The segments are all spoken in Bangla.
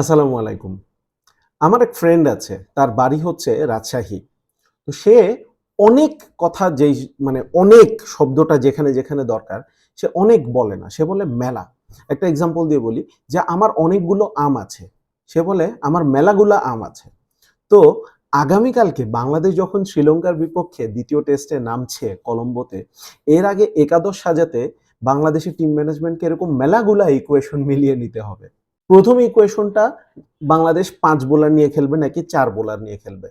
আসসালামু আলাইকুম। আমার এক ফ্রেন্ড আছে, তার বাড়ি হচ্ছে রাজশাহী। তো সে অনেক কথা যেই মানে অনেক শব্দটা যেখানে যেখানে দরকার, সে অনেক বলে না। সে বলে মেলা। একটা এক্সাম্পল দিয়ে বলি যে আমার অনেকগুলো আম আছে। সে বলে আমার মেলাগুলো আম আছে। তো আগামীকালকে বাংলাদেশ যখন শ্রীলঙ্কার বিপক্ষে দ্বিতীয় টেস্টে নামছে কলম্বোতে, এর আগে একাদশ সাজাতে বাংলাদেশের টিম ম্যানেজমেন্টকে এরকম মেলাগুলা ইকুয়েশন মিলিয়ে নিতে হবে। প্রথম ইকুয়েশনটা বাংলাদেশ পাঁচ বোলার নিয়ে খেলবে নাকি চার বোলার নিয়ে খেলবে?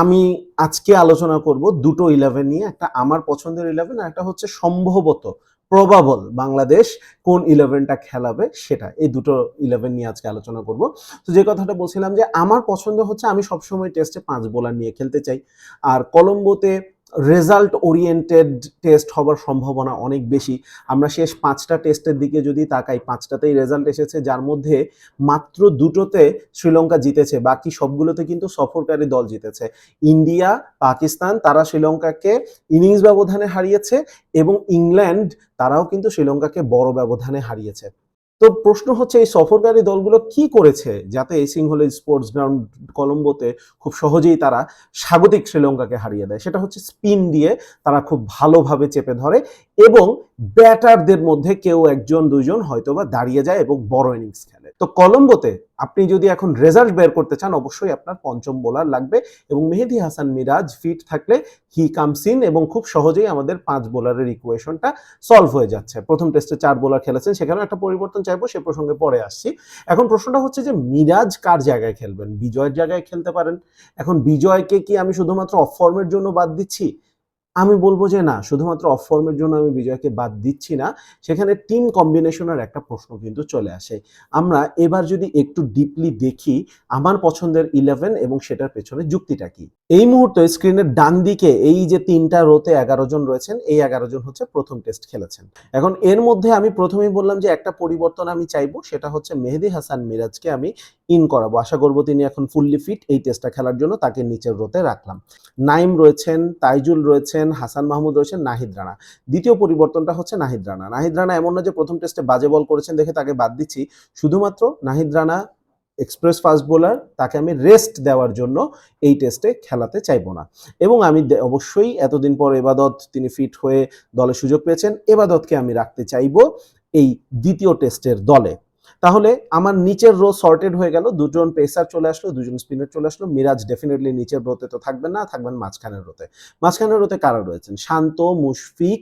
আমি আজকে আলোচনা করব দুটো ইলেভেন নিয়ে, একটা আমার পছন্দের ইলেভেন আর একটা হচ্ছে সম্ভবত প্রবাবল বাংলাদেশ কোন ইলেভেনটা খেলাবে সেটা। এই দুটো ইলেভেন নিয়ে আজকে আলোচনা করব। তো যে কথাটা বলছিলাম যে আমার পছন্দ হচ্ছে আমি সবসময় টেস্টে পাঁচ বোলার নিয়ে খেলতে চাই। আর কলম্বোতে রেজাল্ট ওরিয়েন্টেড টেস্ট হবার সম্ভাবনা অনেক বেশি। আমরা শেষ পাঁচটা টেস্টের দিকে যদি তাকাই, পাঁচটাতেই রেজাল্ট এসেছে, যার মধ্যে মাত্র দুটোতে শ্রীলঙ্কা জিতেছে, বাকি সবগুলোতে কিন্তু সফরকারী দল জিতেছে। ইন্ডিয়া, পাকিস্তান, তারা শ্রীলঙ্কাকে ইনিংস ব্যবধানে হারিয়েছে এবং ইংল্যান্ড, তারাও কিন্তু শ্রীলঙ্কাকে বড় ব্যবধানে হারিয়েছে। তো প্রশ্ন হচ্ছে এই সফরকারী দলগুলো কি করেছে যাতে এই সিংহলে স্পোর্টস গ্রাউন্ড কলম্বোতে খুব সহজেই তারা স্বাগতিক শ্রীলঙ্কাকে হারিয়ে দেয়? সেটা হচ্ছে স্পিন দিয়ে তারা খুব ভালোভাবে চেপে ধরে এবং ব্যাটারদের মধ্যে কেউ একজন দুজন হয়তোবা দাঁড়িয়ে যায় এবং বড় ইনিংস খেলে। তো কলম্বোতে আপনি যদি এখন রেজাল্ট বের করতে চান, অবশ্যই আপনার পঞ্চম বোলার লাগবে এবং মেহেদি হাসান মিরাজ ফিট থাকলে হি কামস ইন এবং খুব সহজেই আমাদের পাঁচ বোলারের ইকুয়েশনটা সলভ হয়ে যাচ্ছে। প্রথম টেস্টে চার বোলার খেলেছেন, সেখানেও একটা পরিবর্তন চাইব, সে প্রসঙ্গে পরে আসছি। এখন প্রশ্নটা হচ্ছে যে মিরাজ কার জায়গায় খেলবেন? বিজয়ের জায়গায় খেলতে পারেন। এখন বিজয়কে কি আমি শুধুমাত্র অফ ফর্মের জন্য বাদ দিচ্ছি? আমি বলব যে না, শুধুমাত্র অফ ফর্মের জন্য আমি বিজয়কে বাদ দিচ্ছি না, সেখানে টিম কম্বিনেশনের একটা প্রশ্ন কিন্তু চলে আসে। আমরা এবার যদি একটু ডিপলি দেখি, আমার পছন্দের ইলেভেন এবং সেটার পেছনে যুক্তিটা কি? এই মুহূর্তে স্ক্রিনের ডান দিকে এই যে তিনটা রোতে এগারো জন রয়েছেন, এই এগারো জন হচ্ছে প্রথম টেস্ট খেলেছেন। এখন এর মধ্যে আমি প্রথমেই বললাম যে একটা পরিবর্তন আমি চাইব, সেটা হচ্ছে মেহেদি হাসান মিরাজকে আমি ইন করাবো। আশা করব তিনি এখন ফুললি ফিট এই টেস্টটা খেলার জন্য তাকে নিচের রোতে রাখলাম। নাইম রয়েছেন, তাইজুল রয়েছেন হাসান মাহমুদ রয়েছেন নাহিদ রানা। দ্বিতীয় পরিবর্তনটা হচ্ছে নাহিদ রানা। নাহিদ রানা এমন না যে প্রথম টেস্টে বাজে বল করেছেন দেখে তাকে বাদ দিচ্ছি। শুধুমাত্র Nahid Rana express fast bowler, তাকে আমি রেস্ট দেওয়ার জন্য এই টেস্টে খেলাতে চাইব না। এবং আমি অবশ্যই এতদিন পর এবাদত তিনি ফিট হয়ে দলে সুযোগ পেয়েছেন, এবাদতকে আমি রাখতে চাইব এই দ্বিতীয় টেস্টের দলে। তাহলে আমার নিচের রো সর্টেড হয়ে গেল দুজন পেসার চলে আসলো, দুজন স্পিনার চলে আসলো, মিরাজ ডেফিনেটলি নিচের রোতে তো থাকবেন না, থাকবেন মাঝখানের রোতে মাঝখানের রোতে কারা রয়েছেন? শান্ত, মুশফিক,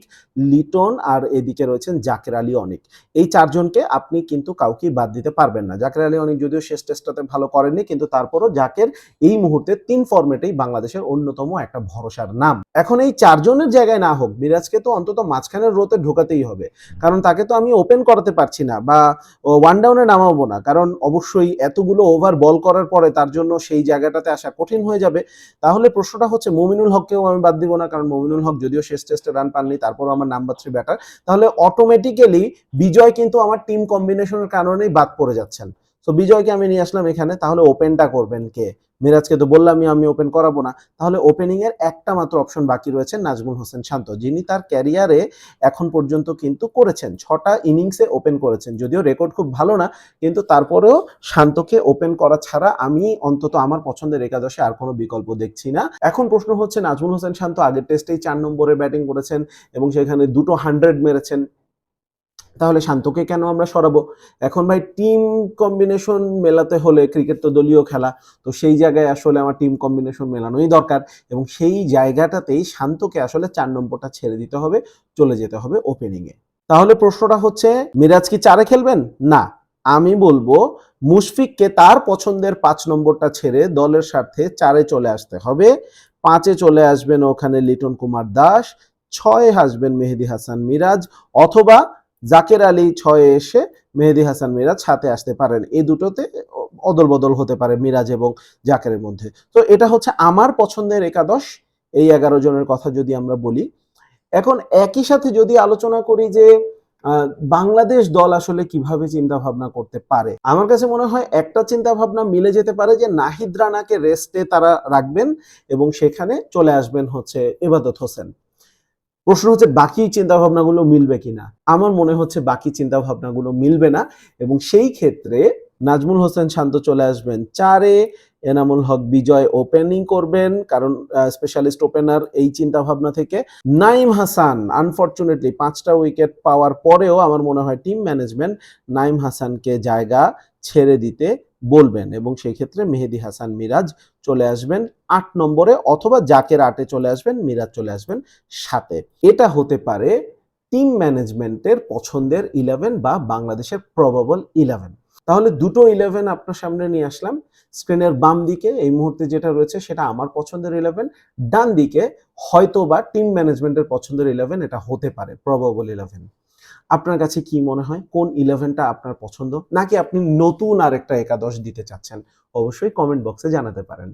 লিটন আর এদিকে রয়েছেন জাকের আলী, অনেক। এই চারজনকে আপনি কিন্তু কাউকেই বাদ দিতে পারবেন না। জাকের আলী, অনেক যদিও শেষ টেস্টটাতে ভালো করেননি, কিন্তু তারপরও জাকের এই মুহূর্তে তিন ফরম্যাটেই বাংলাদেশের অন্যতম একটা ভরসার নাম। এখন এই চারজনের জায়গায় না হোক, মিরাজকে তো অন্তত মাঝখানের রোতে ঢোকাতেই হবে। কারণ তাকে তো আমি ওপেন করাতে পারছি না বা ওয়ান ডাউনে নামাবো না। কারণ অবশ্যই এতগুলো ওভার বল করার পরে তার জন্য সেই জায়গাটাতে আসা কঠিন হয়ে যাবে। তাহলে প্রশ্নটা হচ্ছে, মমিনুল হককেও আমি বাদ দিব না। কারণ মমিনুল হক যদিও শেষ টেস্টে রান পাননি, তারপরও আমার নাম্বার থ্রি ব্যাটার তাহলে অটোমেটিক্যালি বিজয় কিন্তু আমার টিম কম্বিনেশনের কারণেই বাদ পড়ে যাচ্ছেন। তো বিজয়কে আমি নিয়ে আসলাম এখানে, তাহলে ওপেনটা করবেন কে? মিরাজকে তো বললামই আমি ওপেন করাবো না। তাহলে ওপেনিং এর একটা মাত্র অপশন বাকি রয়েছে নাজমুল হোসেন শান্ত, যিনি তার ক্যারিয়ারে এখন পর্যন্ত কিন্তু করেছেন। ছটা ইনিংসে ওপেন করেছেন, যদিও রেকর্ড খুব ভালো না, কিন্তু তারপরেও শান্তকে ওপেন করা ছাড়া আমি অন্তত আমার পছন্দের একাদশে আর কোনো বিকল্প দেখছি না। এখন প্রশ্ন হচ্ছে, নাজমুল হোসেন শান্ত আগের টেস্টেই চার নম্বরে ব্যাটিং করেছেন এবং সেখানে দুটো হান্ড্রেড মেরেছেন। তাহলে শান্তকে কেন আমরা সরাবো? এখন ভাই টিম কম্বিনেশন মেলাতে হলে ক্রিকেট তো দলীয় খেলা, তো সেই জায়গায় আসলে আমার টিম কম্বিনেশন মেলানোই দরকার এবং সেই জায়গাটাতেই শান্তকে আসলে চার নম্বরটা ছেড়ে দিতে হবে, চলে যেতে হবে ওপেনিংয়ে তাহলে প্রশ্নটা হচ্ছে, মিরাজ কি চারে খেলবেন? না। আমি বলব, মুশফিককে তার পছন্দের পাঁচ নম্বরটা ছেড়ে দলের স্বার্থে চারে চলে আসতে হবে। পাঁচে চলে আসবেন ওখানে লিটন কুমার দাস, ছয়ে আসবেন মেহেদি হাসান মিরাজ, অথবা জাকের আলী ছয়ে এসে মেহেদি হাসান মিরাজ সাথে আসতে পারেন। এই দুটোতে অদল বদল হতে পারে মিরাজ এবং জাকেরের মধ্যে। তো এটা হচ্ছে আমার পছন্দের একাদশ, এই এগারো জনের কথা যদি আমরা বলি। এখন একই সাথে যদি আলোচনা করি যে বাংলাদেশ দল আসলে কীভাবে চিন্তা ভাবনা করতে পারে? আমার কাছে মনে হয় একটা চিন্তা ভাবনা মিলে যেতে পারে যে, নাহিদ রানাকে রেস্টে তারা রাখবেন এবং সেখানে চলে আসবেন হচ্ছে এবাদত হোসেন। প্রশ্ন হচ্ছে, বাকি চিন্তা ভাবনাগুলো মিলবে কিনা? আমার মনে হচ্ছে বাকি চিন্তা ভাবনাগুলো মিলবে না এবং সেই ক্ষেত্রে নাজমুল হোসেন শান্ত চলে আসবেন। চারে এনামুল হক বিজয় ওপেনিং করবেন, কারণ স্পেশালিস্ট ওপেনার এই চিন্তা ভাবনা থেকে। নাইম হাসান আনফরচুনেটলি পাঁচটা উইকেট পাওয়ার পরেও আমার মনে হয় টিম ম্যানেজমেন্ট নাইম হাসানকে জায়গা ছেড়ে দিতে বলবেন এবং সেই ক্ষেত্রে মেহেদি হাসান মিরাজ চলে আসবেন আট নম্বরে অথবা জাকের আটে চলে আসবেন, মিরাজ চলে আসবেন সাতে। এটা হতে পারে টিম ম্যানেজমেন্টের পছন্দের ইলেভেন বা বাংলাদেশের প্রবাবল ইলেভেন তাহলে দুটো ইলেভেন আপনার সামনে নিয়ে আসলাম। স্ক্রিনের বাম দিকে এই মুহূর্তে যেটা রয়েছে সেটা আমার পছন্দের ইলেভেন ডান দিকে হয়তো বা টিম ম্যানেজমেন্টের পছন্দের ইলেভেন এটা হতে পারে প্রবাবল ইলেভেন আপনার কাছে কি মনে হয়? কোন ইলেভেনটা আপনার পছন্দ? নাকি আপনি নতুন আরেকটা একাদশ দিতে চাচ্ছেন? অবশ্যই কমেন্ট বক্সে জানাতে পারেন।